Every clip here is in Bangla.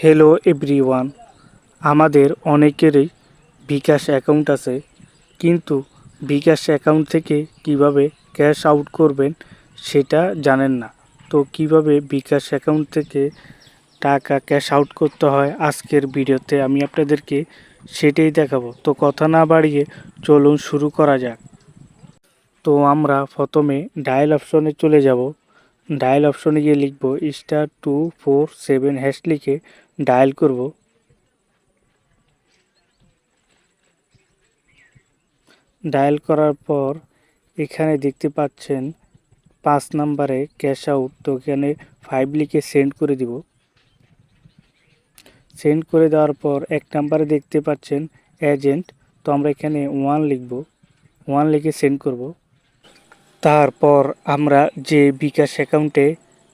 হ্যালো এভরিওয়ান আমাদের অনেকেরই বিকাশ অ্যাকাউন্ট আছে, কিন্তু বিকাশ অ্যাকাউন্ট থেকে কীভাবে ক্যাশ আউট করবেন সেটা জানেন না। তো কীভাবে বিকাশ অ্যাকাউন্ট থেকে টাকা ক্যাশ আউট করতে হয় আজকের ভিডিওতে আমি আপনাদেরকে সেটাই দেখাবো। তো কথা না বাড়িয়ে চলুন শুরু করা যাক। তো আমরা প্রথমে ডায়াল অপশনে চলে যাব। ডায়াল অপশনে গিয়ে লিখব star two four seven hash লিখে ডায়াল করব। ডায়াল করার পর এখানে দেখতে পাচ্ছেন পাঁচ নাম্বারে ক্যাশ আউট, তো এখানে ফাইভ লিখে সেন্ড করে দিব। সেন্ড করে দেওয়ার পর এক নাম্বারে দেখতে পাচ্ছেন এজেন্ট তো আমরা এখানে ওয়ান লিখব। ওয়ান লিখে সেন্ড করব। তারপর আমরা যে বিকাশ অ্যাকাউন্টে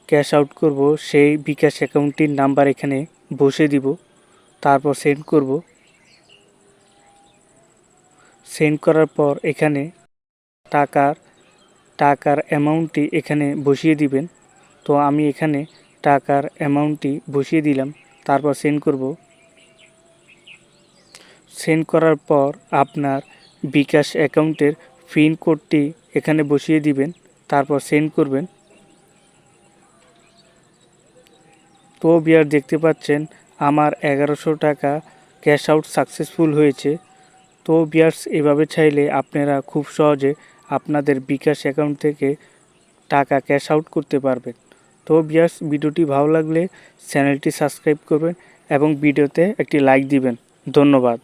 ক্যাশ আউট করব, সেই বিকাশ অ্যাকাউন্টটির নাম্বার এখানে বসে দিব, তারপর সেন্ড করব। সেন্ড করার পর এখানে টাকার টাকার অ্যামাউন্টটি এখানে বসিয়ে দিবেন। তো আমি এখানে টাকার অ্যামাউন্টটি বসিয়ে দিলাম, তারপর সেন্ড করব। সেন্ড করার পর আপনার বিকাশ অ্যাকাউন্টের পিন কোডটি এখানে বসিয়ে দিবেন, তারপর সেন্ড করবেন। তো বিয়ার দেখতে পাচ্ছেন, আমার এগারোশো টাকা ক্যাশ আউট সাকসেসফুল হয়েছে। তো বিয়ার্স, এভাবে চাইলে আপনারা খুব সহজে আপনাদের বিকাশ অ্যাকাউন্ট থেকে টাকা ক্যাশ আউট করতে পারবেন। তো বিয়ার্স, ভিডিওটি ভালো লাগলে চ্যানেলটি সাবস্ক্রাইব করবেন এবং ভিডিওতে একটি লাইক দিবেন। ধন্যবাদ।